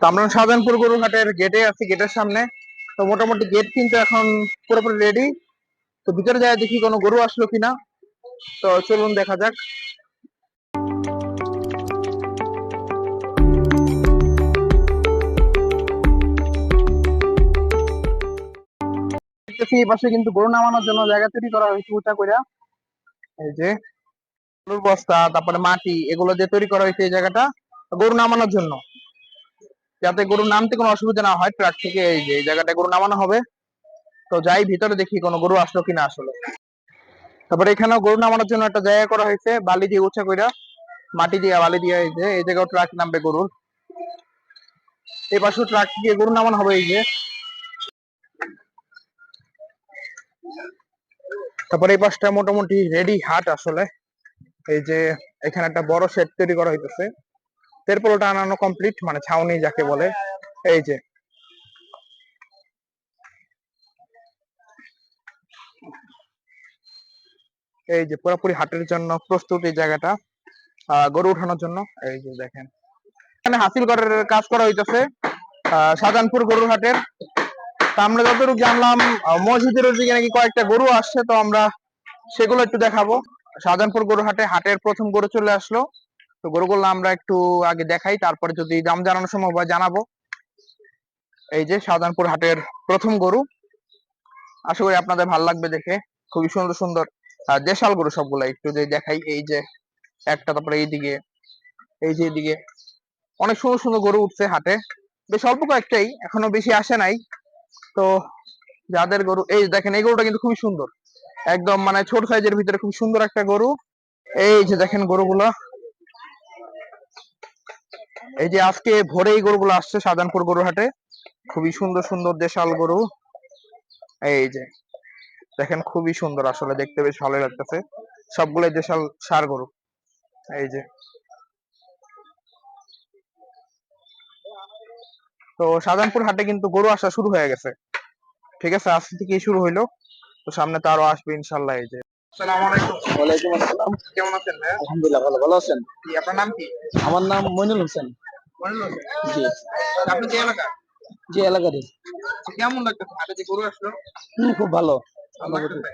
তো আমরা শাহজাহানপুর গরুহাটের গেটে আছি গেটের সামনে। তো মোটামুটি গেট কিন্তু এখন পুরোপুরি রেডি তো ভিতরে যায় দেখি কোনো গরু আসলো কিনা। তো চলুন দেখা যাক। দেখতেছি এই পাশে কিন্তু গরু নামানোর জন্য জায়গা তৈরি করা হয়েছে উঁচা করে এই যে গরুর বস্তা, তারপরে মাটি, এগুলো দিয়ে তৈরি করা হয়েছে এই জায়গাটা। গরু নামানোর জন্য। যাতে গরু নামতে কোনো অসুবিধা না হয় ট্রাক থেকে এই যে জায়গাটা গরু নামানো হবে। তো যাই, ভিতরে দেখি কোনো গরু আসলো কিনা আসলে। তারপরে এখানেও গরু নামানোর জন্য একটা জায়গা করা হয়েছে, বালি দিয়ে উঁচা কইরা, মাটি দিয়ে, বালি দিয়ে এই যে, এই জায়গাও ট্রাক নামবে গরুর। এই পাশেও ট্রাক দিয়ে গরু নামানো হবে এই যে। তারপরে এই পাশটা মোটামুটি রেডি হাট আসলে। এই যে, এখানে একটা বড় শেড তৈরি করা হইতেছে। তেরপলটা আনানো কমপ্লিট মানে ছাউনি যাকে বলে। এই যে। এই যে পুরোপুরি হাটের জন্য প্রস্তুত এই জায়গাটা গরু উঠানোর জন্য। এই যে দেখেন। এখানে হাসিল করার কাজ করা হইতেছে শাহজাহানপুর গরুর হাটের। তা আমরা যতটুকু জানলাম মসজিদের ওদিকে নাকি কয়েকটা গরু আসছে, তো আমরা সেগুলো একটু দেখাবো। শাহজাহানপুর গরু হাটে হাটের প্রথম গরু চলে আসলো। তো গরুগুলো আমরা একটু আগে দেখাই, তারপরে যদি দাম জানানোর সময় হয় জানাব। এই যে শাহজাহানপুর হাটের প্রথম গরু। আশা করি আপনাদের ভালো লাগবে দেখে, খুবই সুন্দর সুন্দর দেশাল গরু সবগুলো একটু যদি দেখাই, এই যে একটা, তারপরে এইদিকে, এই যে এইদিকে। অনেক সুন্দর সুন্দর গরু উঠছে হাটে। বেশ অল্প কয়েকটাই, এখনও বেশি আসে নাই। তো যাদের গরু, এই দেখেন, এই গরুটা কিন্তু খুবই সুন্দর। একদম মানে ছোট সাইজের ভিতরে খুব সুন্দর একটা গরু। এই যে দেখেন গরুগুলা। এই যে আজকে ভোরে এই গরুগুলো আসছে শাহজাহানপুর গরু হাটে খুবই সুন্দর সুন্দর দেশাল গরু। এই যে দেখেন খুবই সুন্দর আসলে দেখতে বেশ ভালো লাগতেছে। সবগুলাই দেশাল সার গরু। এই যে। তো শাহজাহানপুর হাটে কিন্তু গরু আসা শুরু হয়ে গেছে। ঠিক আছে আজ থেকেই শুরু হইল। তো সামনে তো আরও আসবে ইনশাল্লাহ এই যে। আসসালামু আলাইকুম। ওয়ালাইকুম আসসালাম। কেমন আছেন আলহামদুলিল্লাহ ভালো ভালো আছেন। কি আপনার নাম কি? আমার নাম মইনুল হোসেন। জি। আপনি যে এলাকা জি এলাকারই। কেমন লাগতেছে হাটে যে গরু আসলো? খুব ভালো। ভালো লাগতেছে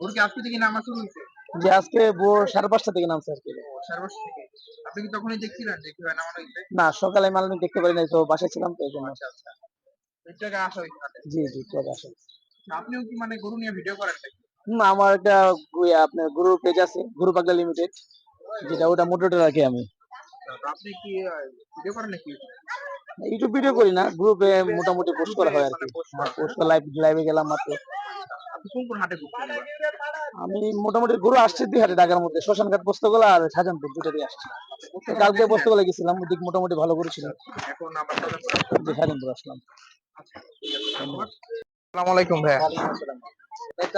গরু কি আজকে থেকে নামা শুরু হয়েছে? যে আজকে ভোর সাড়ে পাঁচটা থেকে নামছে আর কি। সার্বশ থেকে। আপনি কি তখনই দেখছিলেন যে কীভাবে নামানো হয়েছে? না সকালে মাল আমি দেখতে পারি নাই তো বাসায় ছিলাম তো এই জন্য। আচ্ছা আচ্ছা। আসা হয়েছে জি জি আপনিও কি মানে গরু নিয়ে ভিডিও করেন? আমার একটা আপনার গুরু পেজ আছে গুরু পাগলা লিমিটেড যেটা ওটা মোটরটা রাখি আমি। আপনি কি ভিডিও করেন নাকি ইউটিউব ভিডিও করি না গ্রুপে মোটামুটি পোস্ট করা হয় আর কি। পোস্ট লাইভ লাইভে গেলাম মাত্র? আমি মোটামুটি গুরু আসছি দুই হাটে ঢাকার মধ্যে শ্মশানঘাট পোস্তগোলা আর শাহজাহানপুর দুটো দিয়ে আসছি। কালকে পোস্তগোলা গেছিলাম ওদিক মোটামুটি ভালো এখন শাহজাহানপুর যে শাহজাহানপুর আসলাম। আসসালামু আলাইকুম ভাইয়া।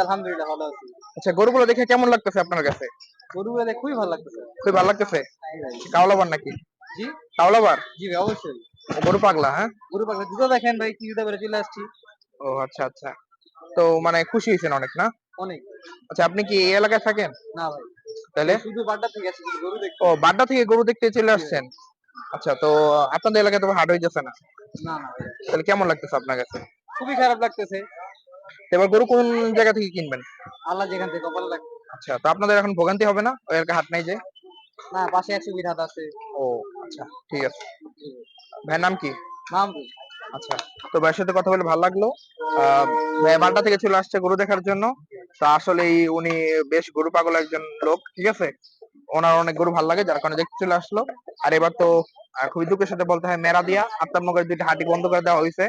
আলহামদুলিল্লাহ ভালো আছি। আচ্ছা গরুগুলো দেখে কেমন লাগতেছে আপনার কাছে? গরু বেলে খুবই ভালো লাগতেছে। খুবই ভালো লাগতেছে? কাওলাবার নাকি? জি। কাওলাবার? জি অবশ্যই। গরু পাগলা হ্যাঁ? গরু পাগলা দুটো দেখেন ভাই কিছুটা বেড়ে চলে আসছি। ও আচ্ছা আচ্ছা। তো মানে খুশি হয়েছেন অনেক না? অনেক। আচ্ছা আপনি কি এই এলাকায় থাকেন? না ভাই। তাহলে? শুধু বাড্ডা থেকে আসছি গরু দেখতে। ও বাড্ডা থেকে গরু দেখতে চলে আসছেন? আচ্ছা তো আপনাদের এলাকায় তো হাট হয়ে যাচ্ছে না না না তাহলে কেমন লাগতেছে আপনার কাছে? খুবই খারাপ লাগতেছে। এবার গরু কোন জায়গা থেকে কিনবেন? আল্লাহ যেখান থেকে ভালো লাগে আচ্ছা তো আপনাদের এখন ভোগান্তি হবে না? ওই হাট নাই যে? না পাশে এক সুবিধা আছে। ও আচ্ছা ঠিক আছে। ভাইয়ের নাম কি? নাম আচ্ছা তো ভাইয়ের সাথে কথা বলে ভালো লাগল। ভাই বাড্ডা থেকে চলে আসছে গরু দেখার জন্য। তো আসলেই উনি বেশ গরু পাগল একজন লোক ঠিক আছে? ওনার অনেক গরু ভালো লাগে যার কারণে দেখতে চলে আসলো। আর এবার তো খুবই দুঃখের সাথে বলতে হয় মেরা দিয়া। আত্মামনগরের দুইটা হাঁটি বন্ধ করে দেওয়া হয়েছে।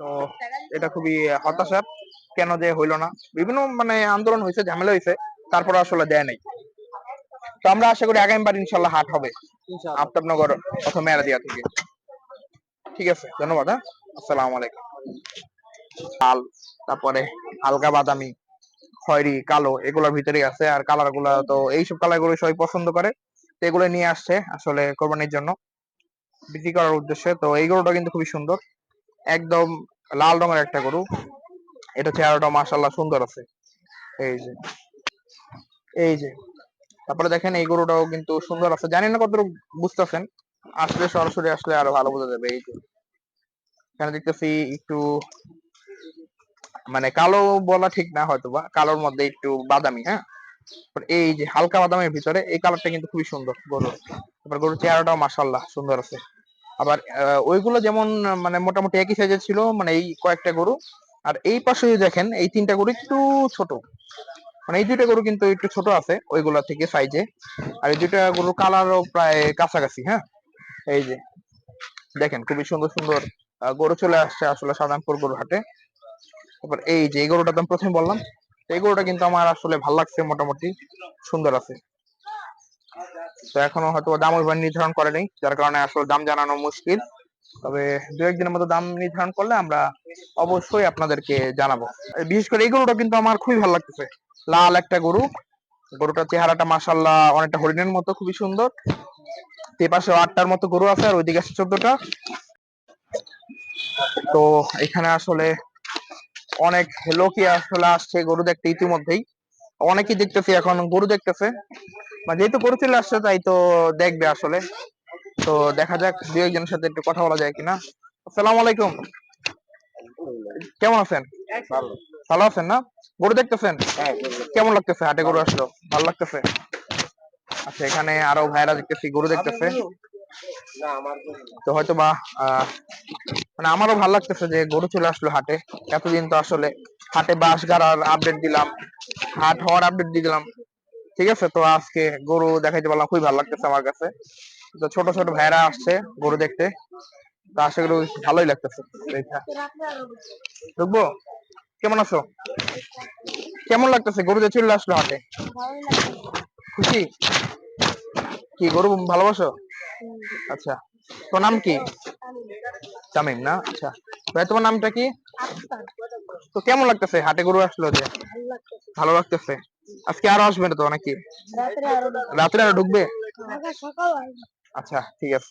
তো এটা খুবই হতাশার কেন যে হইল না? বিভিন্ন মানে আন্দোলন হয়েছে ঝামেলা হয়েছে তারপরে আসলে দেয় নাই। তো আমরা আশা করি আগামীবার ইনশাল্লাহ হাট হবে। ইনশাআল্লাহ। আফতাবনগর অথবা মেরাদিয়া থেকে। ঠিক আছে ধন্যবাদ হ্যাঁ? আসসালামু আলাইকুম। লাল তারপরে হালকা বাদামি খয়েরি কালো এগুলোর ভিতরেই আছে। আর কালারগুলা তো এইসব কালারগুলো সবাই পছন্দ করে। তো এগুলো নিয়ে আসছে আসলে কোরবানির জন্য। বিক্রি করার উদ্দেশ্যে। তো এই গরুটা কিন্তু খুবই সুন্দর। একদম লাল রঙের একটা গরু। এটা চেহারাটা মাশাল্লাহ সুন্দর আছে। এই যে এই যে। তারপরে দেখেন এই গরুটাও কিন্তু সুন্দর আছে। জানি না কতটুকু বুঝতেছেন। আসলে সরাসরি আসলে আরও ভালো বোঝা যাবে। এই যে, এখানে দেখতেছি একটু মানে কালো বলা ঠিক না হয়তো বা কালোর মধ্যে একটু বাদামি হ্যাঁ? এই যে হালকা বাদামের ভিতরে এই কালারটা কিন্তু খুবই সুন্দর গরুর তারপর গরুর চেহারাটাও মাসাল্লাহ সুন্দর আছে। আবার ওইগুলো যেমন মানে মোটামুটি একই সাইজের ছিল মানে এই কয়েকটা গরু। আর এই পাশে দেখেন, এই তিনটা গরু একটু ছোট। মানে এই দুইটা গরু কিন্তু একটু ছোট আছে, ওইগুলা থেকে সাইজে আর এই দুইটা গরু কালারও প্রায় কাছাকাছি হ্যাঁ? এই যে, দেখেন খুবই সুন্দর সুন্দর গরু চলে আসছে আসলে সাধারণপুর গরু হাটে। তারপর এই যে, এই গরুটা প্রথমে বললাম, এই গরুটা কিন্তু আমার আসলে ভালো লাগছে মোটামুটি, সুন্দর আছে। তো এখনও হয়তো দাম ওইভাবে নির্ধারণ করে নেই যার কারণে আসলে দাম জানানো মুশকিল। তবে দু একদিনের মতো দাম নির্ধারণ করলে আমরা অবশ্যই আপনাদেরকে জানাব। বিশেষ করে এই গরুটা কিন্তু আমার খুবই ভালো লাগতেছে। লাল একটা গরু। গরুটার চেহারাটা মাসাল্লাহ অনেকটা হরিণের মতো, খুবই সুন্দর। পাশে আটটার মতো গরু আছে আর ওইদিকে আছে চোদ্দটা। তো এখানে আসলে অনেক লোকই আসলে আসছে গরু দেখতে ইতিমধ্যেই। অনেকেই দেখতেছি এখন গরু দেখতেছে। মানে যেহেতু গরু চলে আসছে, তাই তো দেখবে আসলে। তো দেখা যাক দু একজনের সাথে একটু কথা বলা যায় কিনা। আসসালামু আলাইকুম। কেমন আছেন? ভালো আছেন না? গরু দেখতেছেন? কেমন লাগতেছে? হাটে গরু আসলো? ভালো লাগতেছে? আচ্ছা এখানে আরও ভাইরা দেখতেছি, গরু দেখতেছে। তো হয়তো বা মানে আমারও ভালো লাগতেছে যে গরু চলে আসলো হাটে। এতদিন তো আসলে হাটে বাস গাড়ার আপডেট দিলাম। হাট হওয়ার আপডেট দিলাম। ঠিক আছে? তো আজকে গরু দেখাইতে পারলাম, খুবই ভালো লাগতেছে আমার কাছে। তো ছোট ছোট ভাইরা আসছে গরু দেখতে। তো আশা করি ভালোই লাগতেছে। ঢুকবো? কেমন আছো? কেমন লাগতেছে? গরু যে চলে আসলো হাটে। খুশি? কি, গরু ভালোবাসো? আচ্ছা। তোর নাম কি? তামিম, না? আচ্ছা। ভাই, তোমার নামটা কি? তো কেমন লাগতেছে? হাটে গরু আসলো যে? ভালো লাগতেছে। আজকে আরও আসবে না তো নাকি? রাত্রে আরও ঢুকবে? আচ্ছা ঠিক আছে।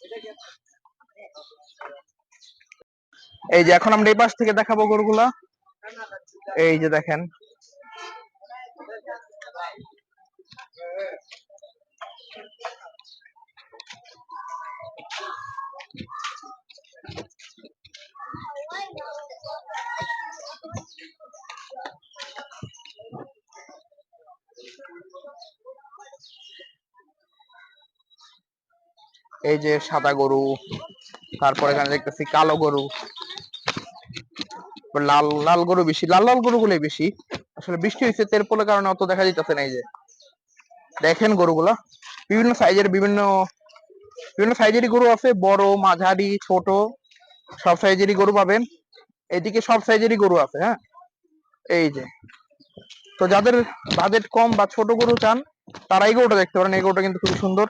এই যে এখন আমরা এই পাশ থেকে দেখাবো গরুগুলা। এই যে দেখেন। এই যে সাদা গরু, তারপর এখানে দেখতেছি কালো গরু। লাল লাল গরু বেশি, লাল লাল গরু গুলোই বেশি। আসলে বৃষ্টি হয়েছে তেরপলের কারণে অত দেখা যাইতেছে না এই যে। দেখেন গরুগুলা। বিভিন্ন সাইজের বিভিন্ন বিভিন্ন সাইজেরই গরু আছে, বড়, মাঝারি, ছোট, সব সাইজেরই গরু পাবেন। এদিকে সব সাইজেরই গরু আছে হ্যাঁ? এই যে। তো যাদের বাজেট কম বা ছোট গরু চান তারা এই গরুটা দেখতে পারেন। এই গরুটা কিন্তু খুবই সুন্দর।